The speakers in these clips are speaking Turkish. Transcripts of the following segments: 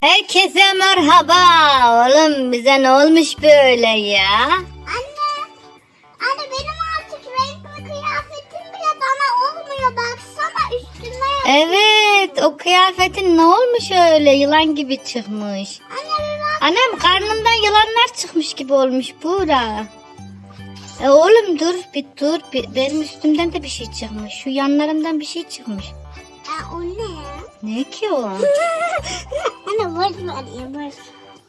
Herkese merhaba. Oğlum bize ne olmuş böyle ya? Anne, anne benim artık renkli kıyafetim bile bana olmuyor. Baksana üstüme. Evet o kıyafetin ne olmuş öyle yılan gibi çıkmış. Anne bir bak. Annem karnından yılanlar çıkmış gibi olmuş Buğra. E oğlum dur bir dur bir, benim üstümden de bir şey çıkmış. Şu yanlarımdan bir şey çıkmış. Aa, o ne? Ne ki o? anne boş ver ya boş.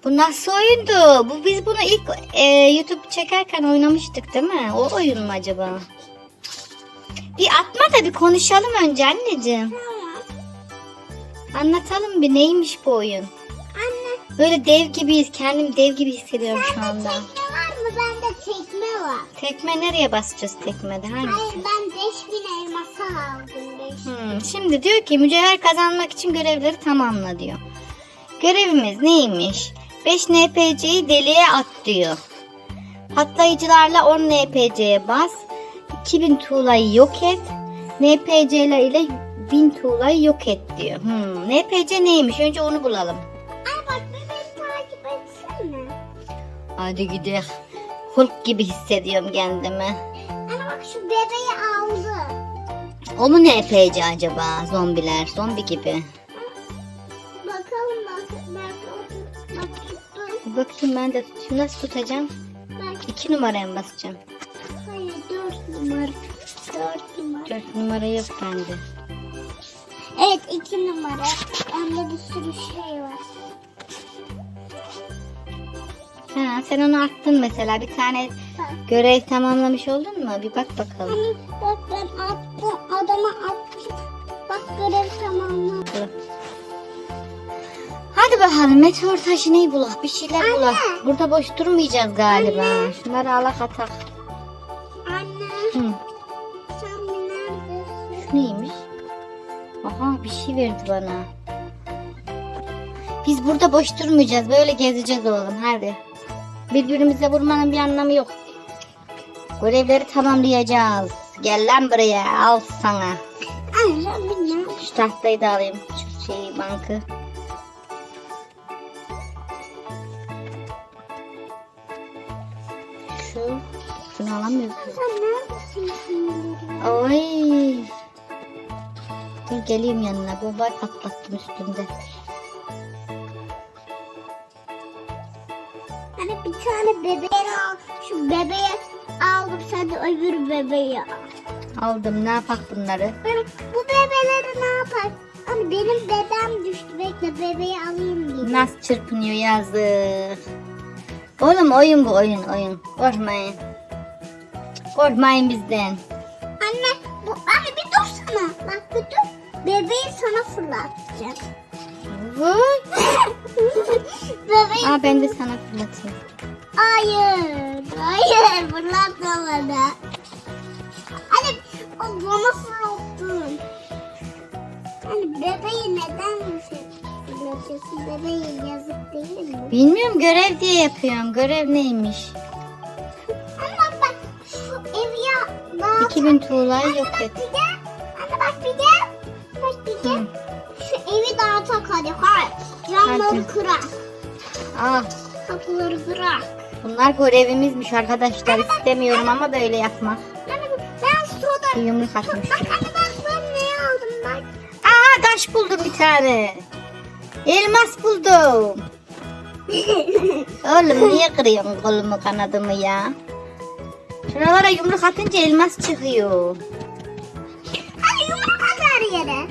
Bu nasıl oyundu? Bu biz bunu ilk e, YouTube çekerken oynamıştık değil mi? O oyun mu acaba? Bir atma da bir konuşalım önce anneciğim. Anlatalım bir neymiş bu oyun. Anne. Böyle dev gibiyiz. Kendim dev gibi hissediyorum şu anda. Var. Tekme nereye basacağız tekmede? Hangisi? Hayır ben 5000 elması aldım. 5000. Hmm, şimdi diyor ki mücevher kazanmak için görevleri tamamla diyor. Görevimiz neymiş? 5 NPC'yi deliğe at diyor. Patlayıcılarla 10 NPC'ye bas. 2000 tuğlayı yok et. NPC'ler ile 1000 tuğlayı yok et diyor. Hmm, NPC neymiş? Önce onu bulalım. Ay bak beni takip etsene. Hadi gidelim. Hulk gibi hissediyorum kendimi. Anne bak şu bebeği aldı. O mu NPC acaba? Zombiler, zombi gibi. Bakalım bak. Bak, bak tuttum. Bakayım ben de tutayım. Nasıl tutacağım? Bak. İki numaraya mı basacağım? Hayır dört numara. Dört numara. Dört numara yok bende. Evet iki numara. Bende bir sürü şey var. Ha, sen onu attın mesela. Bir tane görev tamamlamış oldun mu? Bir bak bakalım. Hani bak ben attım. Adama attım. Bak görev tamamladım. Hadi bakalım meteor taşı neyi bulak? Bir şeyler Anne. bulak. Burada boş durmayacağız galiba. Şunları alak atak. Anne Hı, sen neredesin? neymiş? Aha bir şey verdi bana. Biz burada boş durmayacağız. Böyle gezeceğiz oğlum. Hadi. Birbirimize vurmanın bir anlamı yok. Görevleri tamamlayacağız. Gel lan buraya. Al sana. Şu tahtayı da alayım. Şu şeyi bankı. Şu. Şunu şimdi? Ay. Dur geleyim yanına. Bombayı patlattım üstünde. Hani bir tane bebeği al. Şu bebeği aldım sen de öbür bebeği al. Aldım. Ne yapak bunları? Hani bu bebeleri ne yapar? Hani benim dedem düştü. Bekle bebeği alayım diye. Nasıl çırpınıyor yazık. Oğlum oyun bu oyun oyun. Korkmayın. Korkmayın bizden. Anne bu anne bir dursana. Bak bir dur. Bebeği sana fırlatacağım. Bebeği. Aa ben de sana fırlatayım. Hayır. Hayır fırlatma bana. Anne o bana fırlattın. Hani bebeği neden fırlatıyorsun? Bebeği yazık değil mi? Bilmiyorum görev diye yapıyorum. Görev neymiş? Ama bak şu evi ya. Bak. 2000 tuğlayı yok Bak et. bir de. Anne bak bir de. Camları Hadi. kırak. Aa, Kapıları kırak. bunlar görevimizmiş arkadaşlar. İstemiyorum ama böyle yapmak. Anne ben soda. Bir yumruk atmış. Bak anne bak ben ne aldım bak. Aa taş buldum bir tane. Elmas buldum. Oğlum niye kırıyorsun kolumu kanadımı ya? Şuralara yumruk atınca elmas çıkıyor. Hadi yumruk at her yere.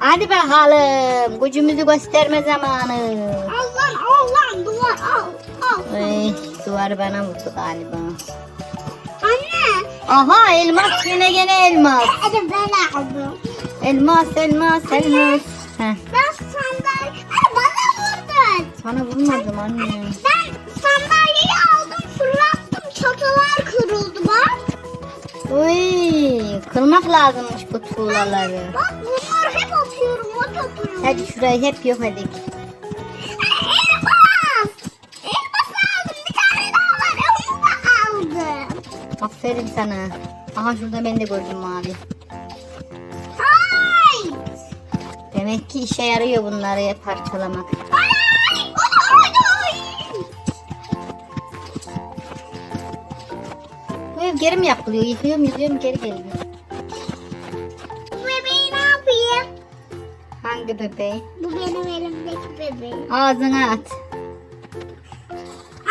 Hadi bakalım. Gücümüzü gösterme zamanı. Al lan al lan duvar al. Al. Ay, duvar bana vurdu galiba. Anne. Aha elmas yine gene elmas. Hadi ben aldım. Elmas elmas elmas. Heh, Ben sandalye. Anne bana vurdun. sana vurmadım anne. Ben sandalyeyi aldım fırlattım. Çatılar kırıldı bak. Uy, kırmak lazımmış bu tuğlaları. Bak bunları hep atıyorum. O topluyorum. Hadi şurayı hep yok edik. Elmas. Elmas aldım. Bir tane daha var. Onu da aldım. Aferin sana. Aha şurada ben de gördüm mavi. Hayır. Demek ki işe yarıyor bunları parçalamak. Geri mi yapılıyor? Yıkıyorum yıkıyorum geri geliyor. Bu bebeği ne yapayım? Hangi bebeği? Bu benim elimdeki bebeğim. Ağzına at.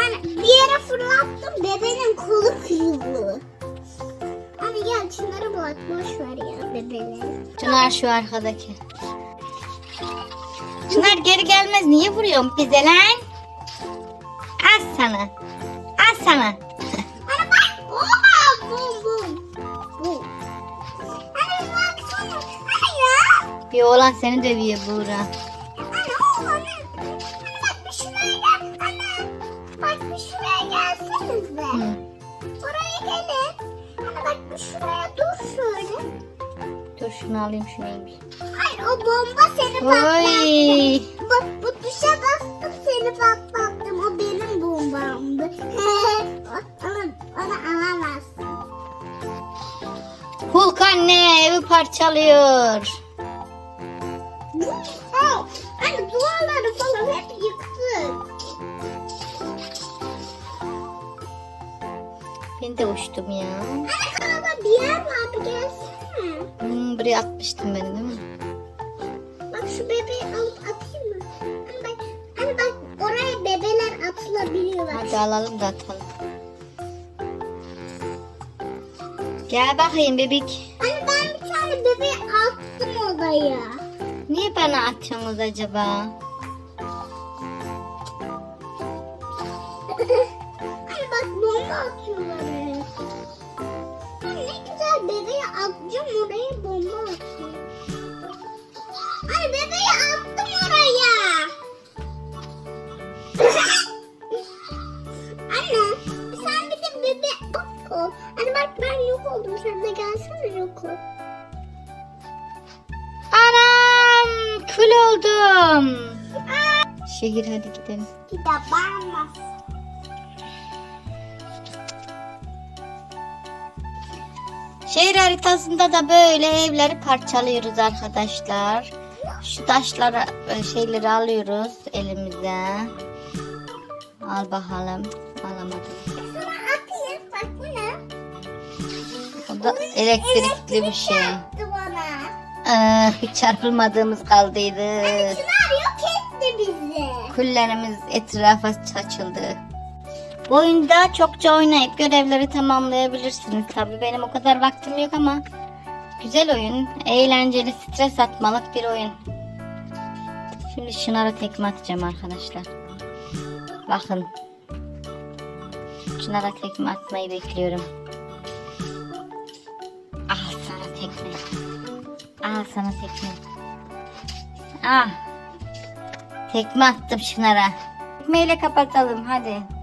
Anne bir yere fırlattım bebeğin kolu kırıldı. Anne gel şunları bırak boş ver ya bebeği. Çınar şu arkadaki. Çınar geri gelmez. Niye vuruyorsun bize lan? Az sana. Az sana. Bir oğlan seni dövüyor Buğra. Anne oğlum. Anne bak bir şuraya. Anne. Bak bir şuraya gelsenize. Hı. Oraya gelin. Anne bak bir şuraya dur şöyle. Dur şunu alayım şu neymiş. Hayır o bomba seni patlattı. Bu, bu tuşa bastım seni patlattım. O benim bombamdı. onu, onu alamazsın. Hulk anne evi parçalıyor. Ben de uçtum ya. Anne kanalda bir yer var bir gelsene. Hmm, buraya atmıştım ben değil mi? Bak şu bebeği alıp atayım mı? Anne bak, anne bak oraya bebeler atılabiliyor. Bak. Hadi alalım da atalım. Gel bakayım bebek. Anne ben bir tane bebeği attım odaya. Niye bana atıyorsunuz acaba? Anne bak bomba atıyorlar atacağım oraya bomba atıyor. Anne bebeği attım oraya. Anne sen bir de bebe yok ol. Anne bak ben yok oldum sen de gelsene yok ol. Anam kül oldum. Şehir hadi gidelim. Bir de. Şehir haritasında da böyle evleri parçalıyoruz arkadaşlar. Şu taşları e, şeyleri alıyoruz elimize. Al bakalım. Alamadım. O da elektrikli bir şey. Ah, hiç çarpılmadığımız kaldıydı. Çınar yok etti bizi. Küllerimiz etrafa saçıldı. Bu oyunda çokça oynayıp görevleri tamamlayabilirsiniz. Tabii benim o kadar vaktim yok ama güzel oyun. Eğlenceli, stres atmalık bir oyun. Şimdi Çınar'a tekme atacağım arkadaşlar. Bakın. Çınar'a tekme atmayı bekliyorum. Al sana tekme. Al sana tekme. Ah. Tekme attım Çınar'a. Tekmeyle kapatalım. Hadi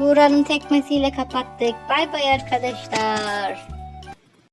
Buğra'nın tekmesiyle kapattık. Bay bay arkadaşlar.